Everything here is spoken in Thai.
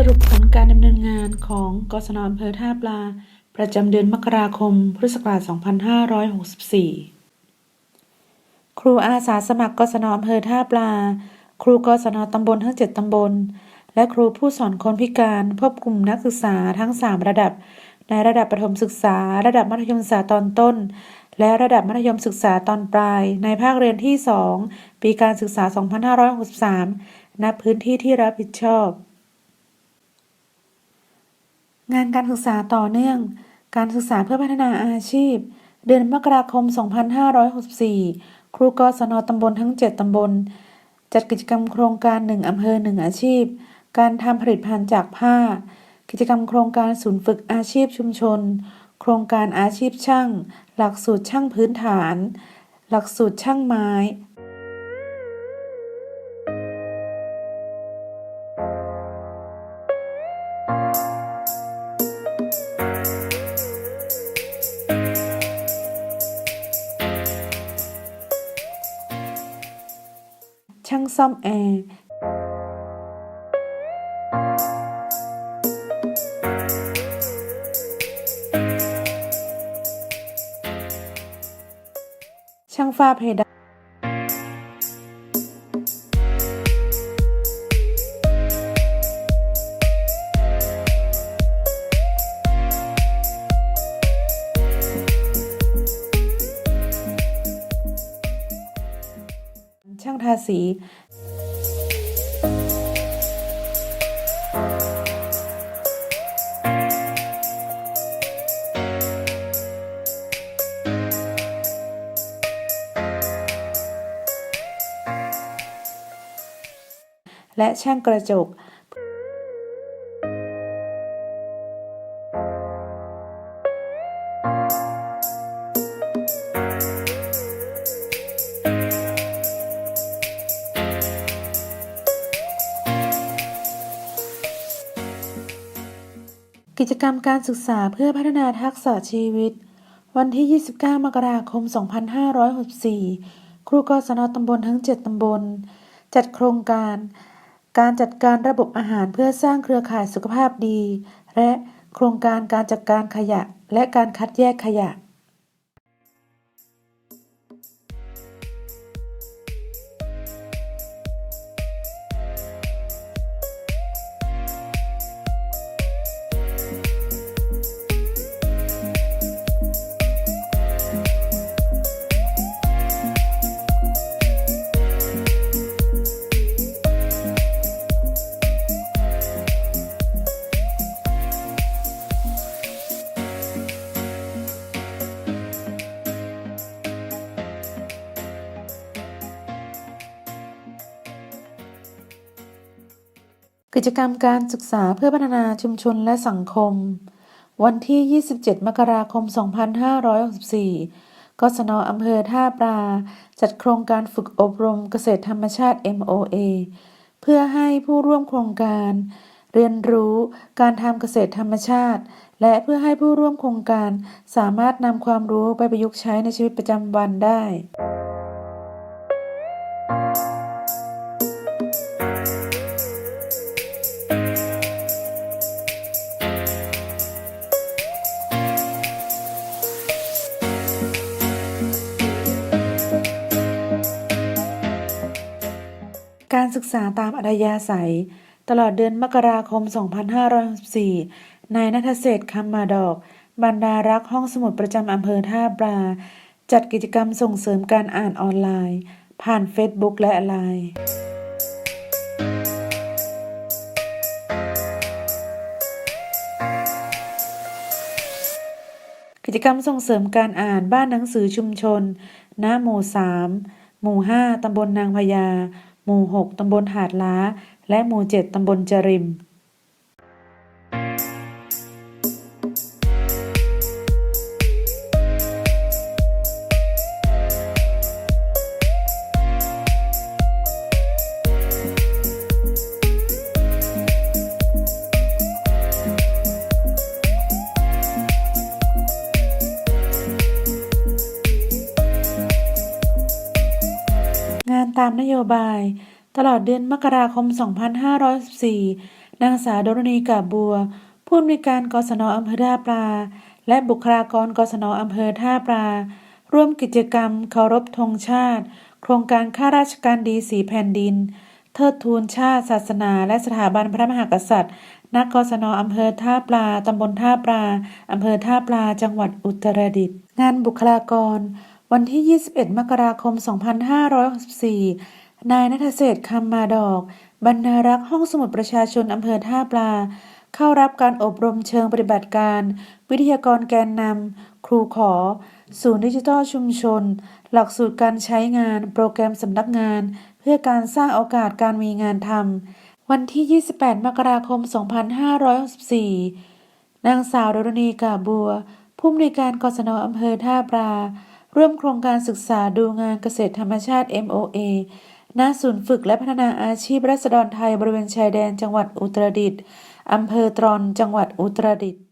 สรุปผลการดำเนินงานของกศนอำเภอท่าปลา ประจำเดือนมกราคม พุทธศักราช 2564 ครูอาสาสมัครกศนอำเภอท่าปลา ครูกศนตำบลทั้ง 7 ตำบล และครูผู้สอนคนพิการควบกลุ่มนักศึกษาทั้ง 3 ระดับ ในระดับประถมศึกษา ระดับมัธยมศึกษาตอนต้น และระดับมัธยมศึกษาตอนปลาย ในภาคเรียนที่ 2 ปีการศึกษา 2563 ณ พื้นที่ที่รับผิดชอบ งานการศึกษาต่อเนื่อง การศึกษาเพื่อพัฒนาอาชีพ เดือนมกราคม 2564 ครูกศนตำบลทั้ง 7 ตำบล จัดกิจกรรมโครงการ 1 อำเภอ 1 อาชีพ การทำผลิตภัณฑ์จากผ้า กิจกรรมโครงการศูนย์ฝึกอาชีพชุมชน โครงการอาชีพช่าง หลักสูตรช่างพื้นฐาน หลักสูตรช่างไม้ ช่างซ่อมแาษีและช่างกระจก กิจกรรมการศึกษาเพื่อพัฒนาทักษะชีวิต วันที่ 29 มกราคม 2564 ครูกศนตำบลทั้ง 7 ตำบล จัดโครงการ การจัดการระบบอาหารเพื่อสร้างเครือข่ายสุขภาพดี และโครงการการจัดการขยะและการคัดแยกขยะ กิจกรรมการศึกษาเพื่อพัฒนาชุมชนและสังคม วันที่ 27 มกราคม 2564 กศนอำเภอท่าปลา จัดโครงการฝึกอบรมเกษตรธรรมชาติ MOA เพื่อให้ผู้ร่วมโครงการ เรียนรู้การทำเกษตรธรรมชาติ และเพื่อให้ผู้ร่วมโครงการสามารถนำความรู้ไปประยุกต์ใช้ในชีวิตประจำวันได้ ศึกษาตามอัธยาศัย ตลอดเดือนมกราคม 2564นายนัทเศษคำมาดอก บรรดารักห้องสมุดประจำอำเภอท่าปลา จัดกิจกรรมส่งเสริมการอ่านออนไลน์ ผ่านเฟซบุ๊กและไลน์กิจกรรมส่งเสริมการอ่านบ้านหนังสือชุมชน ณ หมู่ 3 หมู่ 5 ตำบลนางพญา หมู่ 6 ตำบลหาดล้า และหมู่ 7 ตำบลจริมานตามนโยบาย ตลอดเดือนมกราคม 2564นางสาวดรณีกาบบัว ผู้อำนวยการกศนอำเภอท่าปลา และบุคลากรกศนอำเภอท่าปลา ร่วมกิจกรรมเคารพธงชาติ โครงการข้าราชการดีสีแผ่นดิน เทิดทูนชาติ ศาสนา และสถาบันพระมหากษัตริย์ณกศนอำเภอท่าปลา ตำบลท่าปลา อำเภอท่าปลา จังหวัดอุตรดิตถ์ งานบุคลากร วันที่ 21 มกราคม 2564 นายนัทเศษคำมาดอก บรรณารักษ์ห้องสมุดประชาชนอำเภอท่าปลา เข้ารับการอบรมเชิงปฏิบัติการ วิทยากรแกนนำ ครูขอ ศูนย์ดิจิทัลชุมชน หลักสูตรการใช้งาน โปรแกรมสำนักงาน เพื่อการสร้างโอกาสการมีงานทำ วันที่ 28 มกราคม 2564 นางสาวดรณีกาบัว ผู้อำนวยการกศนอำเภอท่าปลา ร่วมโครงการศึกษาดูงานเกษตรธรรมชาติ MOA ณ ศูนย์ฝึกและพัฒนาอาชีพรัษฎรไทยบริเวณชายแดนจังหวัดอุตรดิตถ์อำเภอตรอนจังหวัดอุตรดิตถ์